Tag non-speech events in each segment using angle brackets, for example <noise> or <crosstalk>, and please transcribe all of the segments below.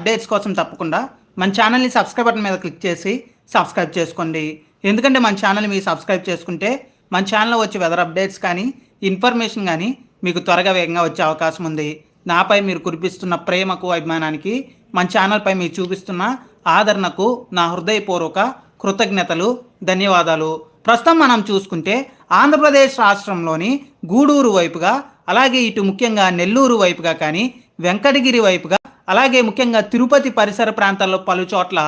Updates కోసం తప్పకుండా మన ఛానల్ని సబ్స్క్రైబ్ బటన్ మీద క్లిక్ చేసి సబ్స్క్రైబ్ చేసుకోండి. ఎందుకంటే మన ఛానల్ని మీరు సబ్స్క్రైబ్ చేసుకుంటే మన ఛానల్లో వచ్చే వెదర్ అప్డేట్స్ కానీ ఇన్ఫర్మేషన్ కానీ మీకు త్వరగా వేగంగా వచ్చే అవకాశం ఉంది. నాపై మీరు కురిపిస్తున్న ప్రేమకు అభిమానానికి మన ఛానల్పై మీరు చూపిస్తున్న ఆదరణకు నా హృదయపూర్వక కృతజ్ఞతలు ధన్యవాదాలు. ప్రస్తుతం మనం చూసుకుంటే ఆంధ్రప్రదేశ్ రాష్ట్రంలోని గూడూరు వైపుగా అలాగే ఇటు ముఖ్యంగా నెల్లూరు వైపుగా కానీ వెంకటగిరి వైపుగా అలాగే ముఖ్యంగా తిరుపతి పరిసర ప్రాంతాల్లో పలు చోట్ల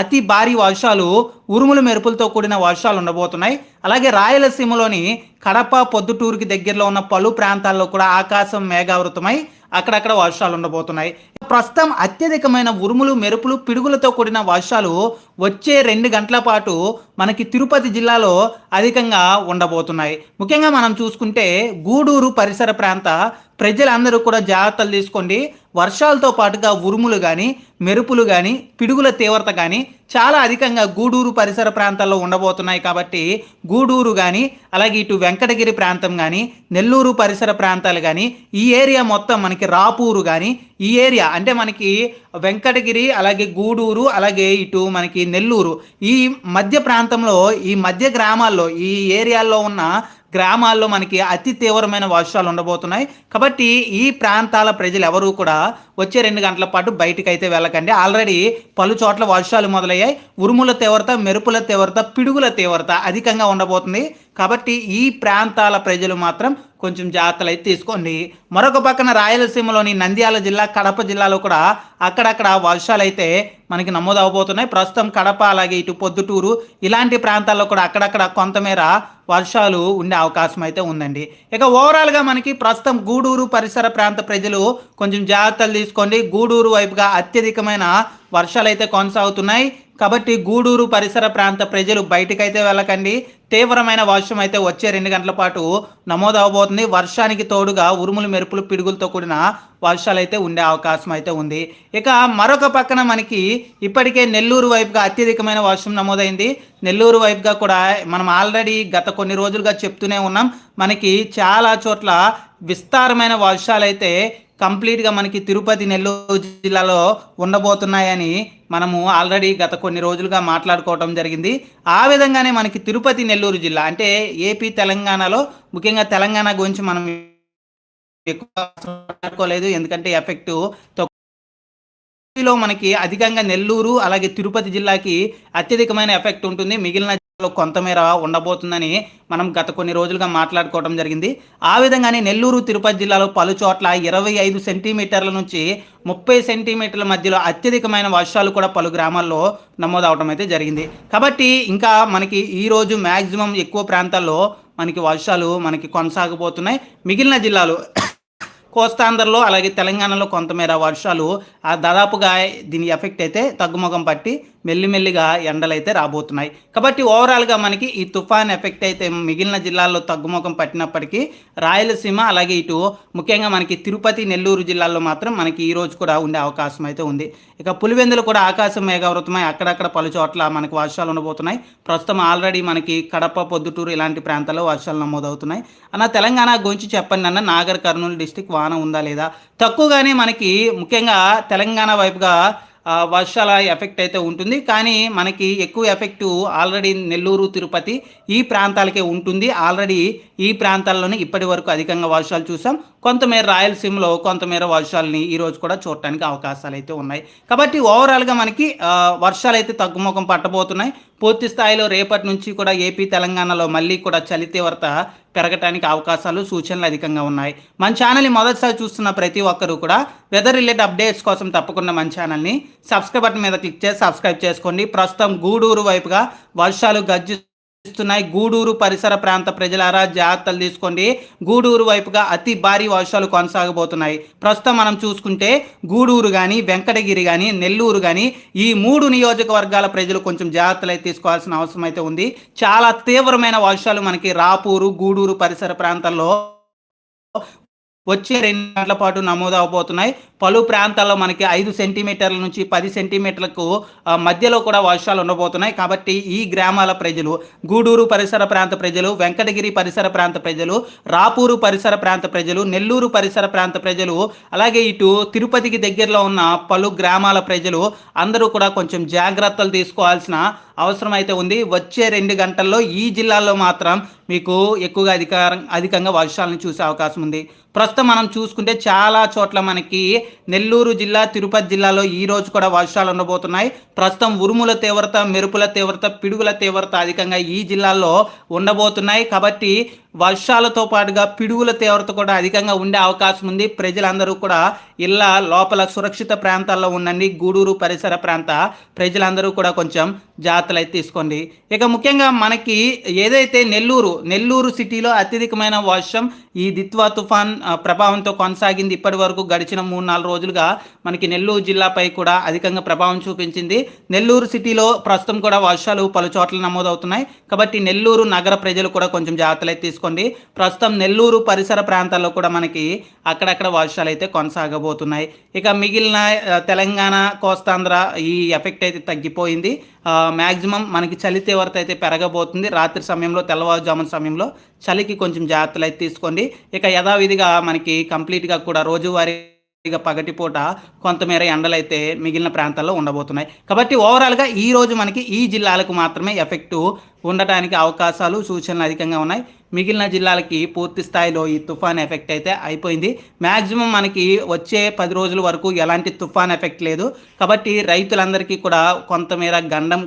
అతి భారీ వర్షాలు ఉరుములు మెరుపులతో కూడిన వర్షాలు ఉండబోతున్నాయి. అలాగే రాయలసీమలోని కడప పొద్దుటూరుకి దగ్గరలో ఉన్న పలు ప్రాంతాల్లో కూడా ఆకాశం మేఘావృతమై అక్కడక్కడ వర్షాలు ఉండబోతున్నాయి. ప్రస్తుతం అత్యధికమైన ఉరుములు మెరుపులు పిడుగులతో కూడిన వర్షాలు వచ్చే రెండు గంటల పాటు మనకి తిరుపతి జిల్లాలో అధికంగా ఉండబోతున్నాయి. ముఖ్యంగా మనం చూసుకుంటే గూడూరు పరిసర ప్రాంత ప్రజలందరూ కూడా జాగ్రత్తలు తీసుకోండి. వర్షాలతో పాటుగా ఉరుములు కానీ మెరుపులు కానీ పిడుగుల తీవ్రత కానీ చాలా అధికంగా గూడూరు పరిసర ప్రాంతాల్లో ఉండబోతున్నాయి కాబట్టి గూడూరు కానీ అలాగే ఇటు వెంకటగిరి ప్రాంతం కానీ నెల్లూరు పరిసర ప్రాంతాలు కానీ ఈ ఏరియా మొత్తం మనకి రాపూరు కానీ ఈ ఏరియా అంటే మనకి వెంకటగిరి అలాగే గూడూరు అలాగే ఇటు మనకి నెల్లూరు. ఈ మధ్య ప్రాంతంలో ఈ మధ్య గ్రామాల్లో ఈ ఏరియాల్లో ఉన్న గ్రామాల్లో మనకి అతి తీవ్రమైన వర్షాలు ఉండబోతున్నాయి. కాబట్టి ఈ ప్రాంతాల ప్రజలు ఎవరు కూడా వచ్చే రెండు గంటల పాటు బయటకు అయితే వెళ్ళకండి. ఆల్రెడీ పలు చోట్ల వర్షాలు మొదలయ్యాయి. ఉరుముల తీవ్రత మెరుపుల తీవ్రత పిడుగుల తీవ్రత అధికంగా ఉండబోతుంది. కాబట్టి ఈ ప్రాంతాల ప్రజలు మాత్రం కొంచెం జాగ్రత్తలు అయితే తీసుకోండి. మరొక పక్కన రాయలసీమలోని నంద్యాల జిల్లా కడప జిల్లాలో కూడా అక్కడక్కడ వర్షాలు అయితే మనకి నమోదవబోతున్నాయి. ప్రస్తుతం కడప అలాగే ఇటు పొద్దుటూరు ఇలాంటి ప్రాంతాల్లో కూడా అక్కడక్కడ కొంతమేర వర్షాలు ఉండే అవకాశం అయితే ఉందండి. ఇక ఓవరాల్గా మనకి ప్రస్తుతం గూడూరు పరిసర ప్రాంత ప్రజలు కొంచెం జాగ్రత్తలు తీసుకోండి. గూడూరు వైపుగా అత్యధికమైన వర్షాలు అయితే కొనసాగుతున్నాయి. కాబట్టి గూడూరు పరిసర ప్రాంత ప్రజలు బయటకైతే వెళ్ళకండి. తీవ్రమైన వర్షం అయితే వచ్చే రెండు గంటల పాటు నమోదు అవబోతుంది వర్షానికి తోడుగా ఉరుములు మెరుపులు పిడుగులతో కూడిన వర్షాలు అయితే ఉండే అవకాశం అయితే ఉంది. ఇక మరొక పక్కన మనకి ఇప్పటికే నెల్లూరు వైపుగా అత్యధికమైన వర్షం నమోదైంది. నెల్లూరు వైపుగా కూడా మనం ఆల్రెడీ గత కొన్ని రోజులుగా చెప్తూనే ఉన్నాం. మనకి చాలా చోట్ల విస్తారమైన వర్షాలు అయితే కంప్లీట్గా మనకి తిరుపతి నెల్లూరు జిల్లాలో ఉండబోతున్నాయని మనము ఆల్రెడీ గత కొన్ని రోజులుగా మాట్లాడుకోవటం జరిగింది. ఆ విధంగానే మనకి తిరుపతి నెల్లూరు జిల్లా అంటే ఏపీ తెలంగాణలో ముఖ్యంగా తెలంగాణ గురించి మనం ఎక్కువ మాట్లాడుకోలేదు. ఎందుకంటే ఎఫెక్ట్లో మనకి అధికంగా నెల్లూరు అలాగే తిరుపతి జిల్లాకి అత్యధికమైన ఎఫెక్ట్ ఉంటుంది. మిగిలిన కొంతమేర ఉండబోతుందని మనం గత కొన్ని రోజులుగా మాట్లాడుకోవడం జరిగింది. ఆ విధంగానే నెల్లూరు తిరుపతి జిల్లాలో పలు చోట్ల ఇరవై ఐదు సెంటీమీటర్ల నుంచి ముప్పై సెంటీమీటర్ల మధ్యలో అత్యధికమైన వర్షాలు కూడా పలు గ్రామాల్లో నమోదవడం అయితే జరిగింది. కాబట్టి ఇంకా మనకి ఈరోజు మ్యాక్సిమం ఎక్కువ ప్రాంతాల్లో మనకి వర్షాలు మనకి కొనసాగబోతున్నాయి. మిగిలిన జిల్లాలు కోస్తాంధ్రలో అలాగే తెలంగాణలో కొంతమేర వర్షాలు ఆ దాదాపుగా దీని ఎఫెక్ట్ అయితే తగ్గుముఖం పట్టి మెల్లిమెల్లిగా ఎండలైతే రాబోతున్నాయి. కాబట్టి ఓవరాల్గా మనకి ఈ తుఫాన్ ఎఫెక్ట్ అయితే మిగిలిన జిల్లాల్లో తగ్గుముఖం పట్టినప్పటికీ రాయలసీమ అలాగే ఇటు ముఖ్యంగా మనకి తిరుపతి నెల్లూరు జిల్లాల్లో మాత్రం మనకి ఈ రోజు కూడా ఉండే అవకాశం అయితే ఉంది. ఇక పులివెందులు కూడా ఆకాశం మేఘావృతమై అక్కడక్కడ పలు చోట్ల మనకి వర్షాలు ఉండబోతున్నాయి. ప్రస్తుతం ఆల్రెడీ మనకి కడప పొద్దుటూరు ఇలాంటి ప్రాంతాల్లో వర్షాలు నమోదవుతున్నాయి. అన్న తెలంగాణ గురించి చెప్పండి అన్న నాగర్ కర్నూలు డిస్టిక్ వాన ఉందా లేదా? తక్కువగానే మనకి ముఖ్యంగా తెలంగాణ వైపుగా వర్షాల ఎఫెక్ట్ అయితే ఉంటుంది. కానీ మనకి ఎక్కువ ఎఫెక్ట్ ఆల్రెడీ నెల్లూరు తిరుపతి ఈ ప్రాంతాలకే ఉంటుంది. ఆల్రెడీ ఈ ప్రాంతాల్లోనే ఇప్పటి వరకు అధికంగా వర్షాలు చూసాం. కొంతమేర రాయలసీమలో కొంతమేర వర్షాలని ఈరోజు కూడా చూడటానికి అవకాశాలు అయితే ఉన్నాయి. కాబట్టి ఓవరాల్గా మనకి వర్షాలు అయితే తగ్గుముఖం పట్టబోతున్నాయి. పూర్తి స్థాయిలో రేపటి నుంచి కూడా ఏపీ తెలంగాణలో మళ్ళీ కూడా చలి తీవ్రత పెరగటానికి అవకాశాలు సూచనలు అధికంగా ఉన్నాయి. మన ఛానల్ని మొదటిసారి చూస్తున్న ప్రతి ఒక్కరూ కూడా వెదర్ రిలేటెడ్ అప్డేట్స్ కోసం తప్పకుండా మన ఛానల్ని సబ్స్క్రైబ్ బటన్ మీద క్లిక్ చేసి సబ్స్క్రైబ్ చేసుకోండి. ప్రస్తుతం గూడూరు వైపుగా వర్షాలు గజ్జి ఇస్తున్నాయి గూడూరు పరిసర ప్రాంత ప్రజలారా జాగ్రత్తలు తీసుకోండి. గూడూరు వైపుగా అతి భారీ వర్షాలు కొనసాగబోతున్నాయి. ప్రస్తుతం మనం చూసుకుంటే గూడూరు కానీ వెంకటగిరి కానీ నెల్లూరు కానీ ఈ మూడు నియోజకవర్గాల ప్రజలు కొంచెం జాగ్రత్తలు అయితే తీసుకోవాల్సిన అవసరం అయితే ఉంది. చాలా తీవ్రమైన వర్షాలు మనకి రాపూరు గూడూరు పరిసర ప్రాంతాల్లో వచ్చే రెండు గంటల పాటు నమోదు అవబోతున్నాయి పలు ప్రాంతాల్లో మనకి ఐదు సెంటీమీటర్ల నుంచి పది సెంటీమీటర్లకు మధ్యలో కూడా వర్షాలు ఉండబోతున్నాయి. కాబట్టి ఈ గ్రామాల ప్రజలు గూడూరు పరిసర ప్రాంత ప్రజలు వెంకటగిరి పరిసర ప్రాంత ప్రజలు రాపూరు పరిసర ప్రాంత ప్రజలు నెల్లూరు పరిసర ప్రాంత ప్రజలు అలాగే ఇటు తిరుపతికి దగ్గరలో ఉన్న పలు గ్రామాల ప్రజలు అందరూ కూడా కొంచెం జాగ్రత్తలు తీసుకోవాల్సిన అవసరం అయితే ఉంది. వచ్చే రెండు గంటల్లో ఈ జిల్లాల్లో మాత్రం మీకు ఎక్కువగా అధికారం అధికంగా వర్షాలను చూసే అవకాశం ఉంది. ప్రస్తుతం మనం చూసుకుంటే చాలా చోట్ల మనకి నెల్లూరు జిల్లా తిరుపతి జిల్లాలో ఈ రోజు కూడా వర్షాలు ఉండబోతున్నాయి. ప్రస్తుతం ఉరుముల తీవ్రత మెరుపుల తీవ్రత పిడుగుల తీవ్రత అధికంగా ఈ జిల్లాల్లో ఉండబోతున్నాయి. కాబట్టి వర్షాలతో పాటుగా పిడుగుల తీవ్రత కూడా అధికంగా ఉండే అవకాశం ఉంది. ప్రజలందరూ కూడా ఇళ్ళ లోపల సురక్షిత ప్రాంతాల్లో ఉండండి. గూడూరు పరిసర ప్రాంత ప్రజలందరూ కూడా కొంచెం జాగ్రత్తలు అయితే తీసుకోండి. ఇక ముఖ్యంగా మనకి ఏదైతే నెల్లూరు నెల్లూరు సిటీలో అత్యధికమైన వర్షం ఈ దిత్వా తుఫాన్ ప్రభావంతో కొనసాగింది. ఇప్పటి వరకు గడిచిన మూడు నాలుగు రోజులుగా మనకి నెల్లూరు జిల్లాపై కూడా అధికంగా ప్రభావం చూపించింది. నెల్లూరు సిటీలో ప్రస్తుతం కూడా వర్షాలు పలు చోట్ల నమోదవుతున్నాయి. కాబట్టి నెల్లూరు నగర ప్రజలు కూడా కొంచెం జాగ్రత్తలు అయితే తీసుకోండి. ప్రస్తుతం నెల్లూరు పరిసర ప్రాంతాల్లో కూడా మనకి అక్కడక్కడ వర్షాలు అయితే కొనసాగబోతున్నాయి. ఇక మిగిలిన తెలంగాణ కోస్తాంధ్ర ఈ ఎఫెక్ట్ అయితే తగ్గిపోయింది. మ్యాక్సిమం మనకి చలి తీవ్రత అయితే పెరగబోతుంది. రాత్రి సమయంలో తెల్లవారుజామున సమయంలో చలికి కొంచెం జాగ్రత్తలు అయితే తీసుకోండి. ఇక యథావిధిగా మనకి కంప్లీట్గా కూడా రోజువారీగా పగటిపూట కొంతమేర ఎండలైతే మిగిలిన ప్రాంతాల్లో ఉండబోతున్నాయి. కాబట్టి ఓవరాల్గా ఈ రోజు మనకి ఈ జిల్లాలకు మాత్రమే ఎఫెక్టు ఉండటానికి అవకాశాలు సూచనలు అధికంగా ఉన్నాయి. మిగిలిన జిల్లాలకి పూర్తి స్థాయిలో ఈ తుఫాన్ ఎఫెక్ట్ అయితే అయిపోయింది. మ్యాక్సిమం మనకి వచ్చే పది రోజుల వరకు ఎలాంటి తుఫాన్ ఎఫెక్ట్ లేదు. కాబట్టి రైతులందరికీ కూడా కొంతమేర గండం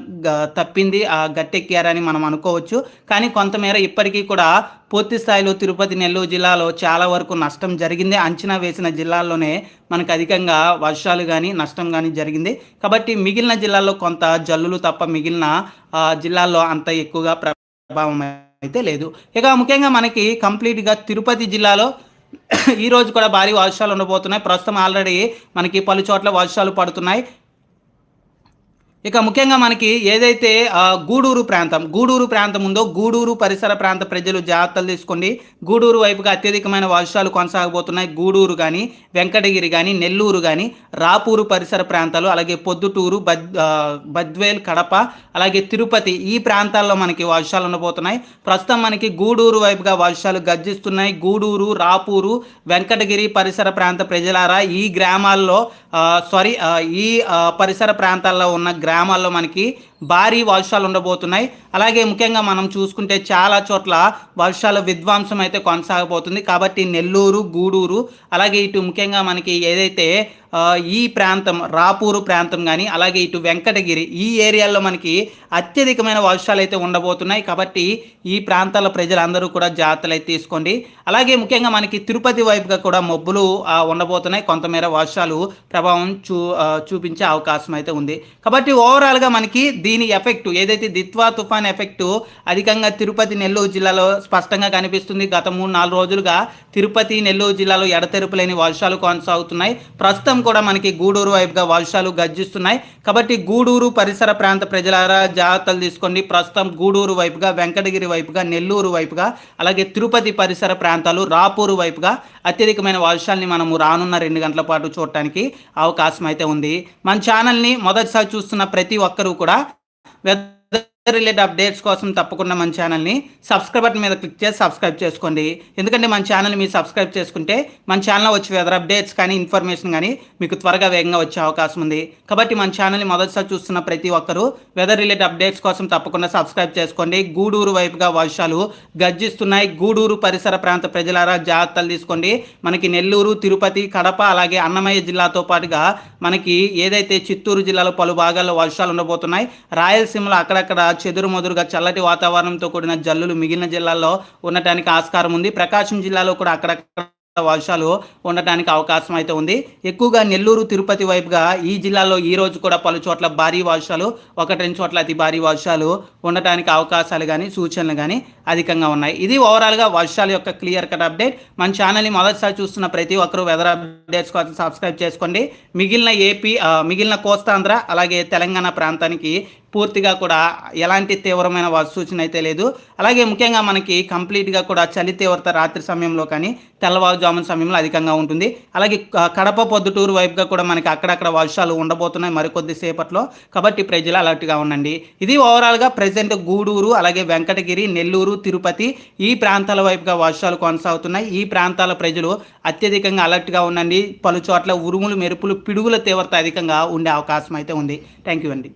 తప్పింది ఆ గట్టెక్కారని మనం అనుకోవచ్చు. కానీ కొంతమేర ఇప్పటికీ కూడా పూర్తి స్థాయిలో తిరుపతి నెల్లూరు జిల్లాలో చాలా వరకు నష్టం జరిగింది. అంచనా వేసిన జిల్లాల్లోనే మనకు అధికంగా వర్షాలు కానీ నష్టం కానీ జరిగింది. కాబట్టి మిగిలిన జిల్లాల్లో కొంత జల్లులు తప్ప మిగిలిన జిల్లాల్లో అంత ఎక్కువగా ప్రభావం అయితే లేదు. ఇక ముఖ్యంగా మనకి కంప్లీట్గా తిరుపతి జిల్లాలో <coughs> ఈరోజు కూడా భారీ వర్షాలు ఉండబోతున్నాయి. ప్రస్తుతం ఆల్రెడీ మనకి పలు చోట్ల వర్షాలు పడుతున్నాయి. ఇక ముఖ్యంగా మనకి ఏదైతే గూడూరు ప్రాంతం గూడూరు ప్రాంతం ఉందో గూడూరు పరిసర ప్రాంత ప్రజలు జాగ్రత్తలు తీసుకోండి. గూడూరు వైపుగా అత్యధికమైన వర్షాలు కొనసాగబోతున్నాయి. గూడూరు కానీ వెంకటగిరి కానీ నెల్లూరు కానీ రాపూరు పరిసర ప్రాంతాలు అలాగే పొద్దుటూరు బద్ బద్వేల్ కడప అలాగే తిరుపతి ఈ ప్రాంతాల్లో మనకి వర్షాలు ఉండబోతున్నాయి. ప్రస్తుతం మనకి గూడూరు వైపుగా వర్షాలు గర్జిస్తున్నాయి. గూడూరు రాపూరు వెంకటగిరి పరిసర ప్రాంత ప్రజలారా ఈ గ్రామాల్లో సారీ ఈ పరిసర ప్రాంతాల్లో ఉన్న గ్రామాల్లో మనకి భారీ వర్షాలు ఉండబోతున్నాయి. అలాగే ముఖ్యంగా మనం చూసుకుంటే చాలా చోట్ల వర్షాల విధ్వంసం అయితే కొనసాగబోతుంది. కాబట్టి నెల్లూరు గూడూరు అలాగే ఇటు ముఖ్యంగా మనకి ఏదైతే ఈ ప్రాంతం రాపూరు ప్రాంతం కానీ అలాగే ఇటు వెంకటగిరి ఈ ఏరియాల్లో మనకి అత్యధికమైన వర్షాలు అయితే ఉండబోతున్నాయి. కాబట్టి ఈ ప్రాంతాల ప్రజలందరూ కూడా జాగ్రత్తలు అయితే తీసుకోండి. అలాగే ముఖ్యంగా మనకి తిరుపతి వైపుగా కూడా మబ్బులు ఉండబోతున్నాయి. కొంతమేర వర్షాలు ప్రభావం చూ చూపించే అవకాశం అయితే ఉంది. కాబట్టి ఓవరాల్గా మనకి దీని ఎఫెక్ట్ ఏదైతే దిత్వా తుఫాన్ ఎఫెక్ట్ అధికంగా తిరుపతి నెల్లూరు జిల్లాలో స్పష్టంగా కనిపిస్తుంది. గత మూడు నాలుగు రోజులుగా తిరుపతి నెల్లూరు జిల్లాలో ఎడతెరుపు లేని వర్షాలు కొనసాగుతున్నాయి. ప్రస్తుతం కూడా మనకి గూడూరు వైపుగా వర్షాలు గర్జిస్తున్నాయి. కాబట్టి గూడూరు పరిసర ప్రాంత ప్రజలారా జాగ్రత్తలు తీసుకోండి. ప్రస్తుతం గూడూరు వైపుగా వెంకటగిరి వైపుగా నెల్లూరు వైపుగా అలాగే తిరుపతి పరిసర ప్రాంతాలు రాపూరు వైపుగా అత్యధికమైన వర్షాలని మనము రానున్న రెండు గంటల పాటు చూడటానికి అవకాశం అయితే ఉంది. మన ఛానల్ని మొదటిసారి చూస్తున్న ప్రతి ఒక్కరూ కూడా వెదర్ రిలేటెడ్ అప్డేట్స్ కోసం తప్పకుండా మన ఛానల్ని సబ్స్క్రైబ్ బటన్ మీద క్లిక్ చేసి సబ్స్క్రైబ్ చేసుకోండి. ఎందుకంటే మన ఛానల్ మీరు సబ్స్క్రైబ్ చేసుకుంటే మన ఛానల్లో వచ్చే వెదర్ అప్డేట్స్ కానీ ఇన్ఫర్మేషన్ కానీ మీకు త్వరగా వేగంగా వచ్చే అవకాశం ఉంది. కాబట్టి మన ఛానల్ని మొదటిసారి చూస్తున్న ప్రతి ఒక్కరూ వెదర్ రిలేటెడ్ అప్డేట్స్ కోసం తప్పకుండా సబ్స్క్రైబ్ చేసుకోండి. గూడూరు వైపుగా వర్షాలు గర్జిస్తున్నాయి. గూడూరు పరిసర ప్రాంత ప్రజలారా జాగ్రత్తలు తీసుకోండి. మనకి నెల్లూరు తిరుపతి కడప అలాగే అన్నమయ్య జిల్లాతో పాటుగా మనకి ఏదైతే చిత్తూరు జిల్లాలో పలు భాగాల్లో వర్షాలు ఉండబోతున్నాయి. రాయలసీమలో అక్కడక్కడ చెదురుమదురుగా చల్లటి వాతావరణంతో కూడిన జల్లులు మిగిలిన జిల్లాల్లో ఉండటానికి ఆస్కారం ఉంది. ప్రకాశం జిల్లాలో కూడా అక్కడక్కడ వర్షాలు ఉండటానికి అవకాశం అయితే ఉంది. ఎక్కువగా నెల్లూరు తిరుపతి వైపుగా ఈ జిల్లాలో ఈ రోజు కూడా పలు చోట్ల భారీ వర్షాలు ఒకటి రెండు చోట్ల అతి భారీ వర్షాలు ఉండటానికి అవకాశాలు కానీ సూచనలు కానీ అధికంగా ఉన్నాయి. ఇది ఓవరాల్గా వర్షాల యొక్క క్లియర్ కట్ అప్డేట్ మన ఛానల్ని మొదటిసారి చూస్తున్న ప్రతి ఒక్కరూ వెదర్ అప్డేట్స్ కోసం సబ్స్క్రైబ్ చేసుకోండి. మిగిలిన ఏపీ మిగిలిన కోస్తాంధ్ర అలాగే తెలంగాణ ప్రాంతానికి పూర్తిగా కూడా ఎలాంటి తీవ్రమైన సూచన అయితే లేదు. అలాగే ముఖ్యంగా మనకి కంప్లీట్గా కూడా చలి తీవ్రత రాత్రి సమయంలో కానీ తెల్లవారుజామున సమయంలో అధికంగా ఉంటుంది. అలాగే క- కడప పొద్దుటూరు వైపుగా కూడా మనకి అక్కడక్కడ వర్షాలు ఉండబోతున్నాయి మరికొద్ది సేపట్లో. కాబట్టి ప్రజలు అలర్ట్గా ఉండండి. ఇది ఓవరాల్గా ప్రజెంట్ గూడూరు అలాగే వెంకటగిరి నెల్లూరు తిరుపతి ఈ ప్రాంతాల వైపుగా వర్షాలు కొనసాగుతున్నాయి. ఈ ప్రాంతాల ప్రజలు అత్యధికంగా అలర్ట్గా ఉండండి. పలు చోట్ల ఉరుములు మెరుపులు పిడుగుల తీవ్రత అధికంగా ఉండే అవకాశం అయితే ఉంది. థ్యాంక్ యూ అండి.